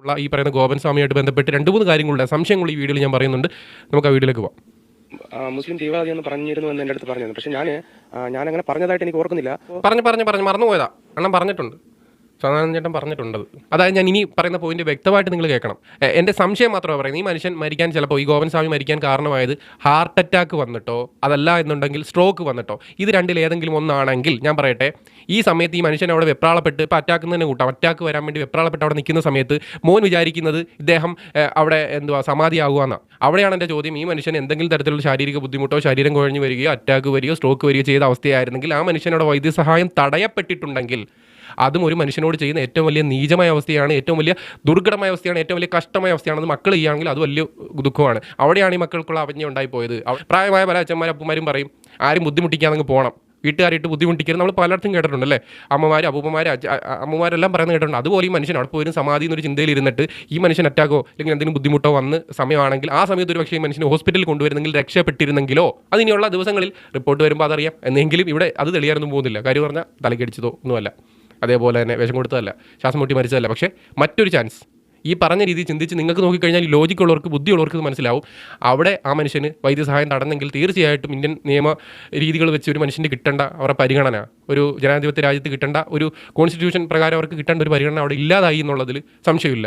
ഉള്ള ഈ പറയുന്ന ഗോപൻ സ്വാമിയായിട്ട് ബന്ധപ്പെട്ട് രണ്ട് മൂന്ന് കാര്യങ്ങളുടെ സംശയങ്ങൾ ഈ വീഡിയോയിൽ ഞാൻ പറയുന്നുണ്ട്. നമുക്ക് ആ വീഡിയോയിലേക്ക് പോകാം മുസ്ലിം തീവ്രവാദി എന്ന് പറഞ്ഞിരുന്നു എന്ന് എന്റെ അടുത്ത് പറഞ്ഞിരുന്നു. പക്ഷെ ഞാൻ ഞാൻ അങ്ങനെ പറഞ്ഞതായിട്ട് എനിക്ക് ഓർക്കുന്നില്ല. പറഞ്ഞു പറഞ്ഞു പറഞ്ഞു മറന്നുപോയതാ. അണ്ണൻ പറഞ്ഞിട്ടുണ്ട്. സദാനന്ദ ചേട്ടൻ പറഞ്ഞിട്ടുണ്ടത് അതായത് ഞാൻ ഇനി പറയുന്ന പോയിന്റ് വ്യക്തമായിട്ട് നിങ്ങൾ കേൾക്കണം. എന്റെ സംശയം മാത്രമാണ് പറയുന്നത് ഈ മനുഷ്യൻ മരിക്കാൻ ചിലപ്പോൾ ഈ ഗോവൻ സ്വാമി മരിക്കാൻ കാരണമായത് ഹാർട്ട് അറ്റാക്ക് വന്നിട്ടോ അതല്ല എന്നുണ്ടെങ്കിൽ സ്ട്രോക്ക് വന്നിട്ടോ. ഇത് രണ്ടിൽ ഏതെങ്കിലും ഒന്നാണെങ്കിൽ ഞാൻ പറയട്ടെ ഈ സമയത്ത് ഈ മനുഷ്യൻ അവിടെ വെപ്രാളപ്പെട്ട് ഇപ്പോൾ അറ്റാക്ക് തന്നെ കൂട്ടാം. അറ്റാക്ക് വരാൻ വേണ്ടി വെപ്രാളപ്പെട്ട് അവിടെ നിൽക്കുന്ന സമയത്ത് മോൻ വിചാരിക്കുന്നത് ഇദ്ദേഹം അവിടെ എന്തുവാ സമാധിയാകുകയെന്നാണ് അവിടെയാണ് എന്റെ ചോദ്യം. ഈ മനുഷ്യൻ എന്തെങ്കിലും തരത്തിലുള്ള ശാരീരിക ബുദ്ധിമുട്ടോ ശരീരം കുഴഞ്ഞു വരികയോ അറ്റാക്ക് വരികയോ സ്ട്രോക്ക് വരികയോ ചെയ്ത അവസ്ഥയായിരുന്നെങ്കിൽ ആ മനുഷ്യനോട് വൈദ്യസഹായം തടയപ്പെട്ടിട്ടുണ്ടെങ്കിൽ അതും ഒരു മനുഷ്യനോട് ചെയ്യുന്ന ഏറ്റവും വലിയ നീചമായ അവസ്ഥയാണ് ഏറ്റവും വലിയ ദുർഘടമായ അവസ്ഥയാണ് ഏറ്റവും വലിയ കഷ്ടമായ അവസ്ഥയാണ് അത് മക്കൾ ചെയ്യുകയാണെങ്കിൽ അത് വലിയ ദുഃഖമാണ്. അവിടെയാണ് ഈ മക്കൾക്കുള്ള അവജ്ഞ ഉണ്ടായി പോയത്. അവ- പ്രായമായ പല അച്ഛന്മാരും അപ്പന്മാരും പറയും ആരും ബുദ്ധിമുട്ടിക്കാതെ പോകണം വീട്ടുകാരായിട്ട് ബുദ്ധിമുട്ടിക്കരുത്. നമ്മൾ പലയിടത്തും കേട്ടിട്ടുണ്ടല്ലേ? അമ്മമാർ അപ്പൂപ്പന്മാർ അമ്മമാരെല്ലാം പറയുന്നത് കേട്ടിട്ടുണ്ട്. അതുപോലെ ഈ മനുഷ്യൻ അവിടെ പോയി സമാധി എന്നൊരു ചിന്തയിൽ ഇരുന്നിട്ട് ഈ മനുഷ്യൻ അറ്റാക്കോ അല്ലെങ്കിൽ എന്തെങ്കിലും ബുദ്ധിമുട്ടോ വന്ന് സമയമാണെങ്കിൽ ആ സമയത്ത് ഒരു പക്ഷേ ഈ മനുഷ്യനെ ഹോസ്പിറ്റലിൽ കൊണ്ടുവരുന്നെങ്കിൽ രക്ഷപ്പെട്ടിരുന്നെങ്കിലോ അതിനുള്ള ദിവസങ്ങളിൽ റിപ്പോർട്ട് വരുമ്പോൾ അതറിയാം. എന്നെങ്കിലും ഇവിടെ അത് തെളിയാനൊന്നും പോകുന്നില്ല. കാര്യം പറഞ്ഞാൽ തലക്കടിച്ചതോ ഒന്നുമല്ല. അതേപോലെ തന്നെ വിഷം കൊടുത്തതല്ല ശ്വാസം മുട്ടി മരിച്ചതല്ല. പക്ഷേ മറ്റൊരു ചാൻസ് ഈ പറഞ്ഞ രീതി ചിന്തിച്ച് നിങ്ങൾക്ക് നോക്കിക്കഴിഞ്ഞാൽ ലോജിക്കുള്ളവർക്ക് ബുദ്ധിയുള്ളവർക്ക് ഇത് മനസ്സിലാവും. അവിടെ ആ മനുഷ്യന് വൈദ്യസഹായം നടന്നെങ്കിൽ തീർച്ചയായിട്ടും ഇന്ത്യൻ നിയമ രീതികൾ വെച്ച് ഒരു മനുഷ്യന് കിട്ടേണ്ട അവരുടെ പരിഗണന ഒരു ജനാധിപത്യ രാജ്യത്ത് കിട്ടേണ്ട ഒരു കോൺസ്റ്റിറ്റ്യൂഷൻ പ്രകാരം അവർക്ക് കിട്ടേണ്ട ഒരു പരിഗണന അവിടെ ഇല്ലാതായി എന്നുള്ളതിൽ സംശയമില്ല.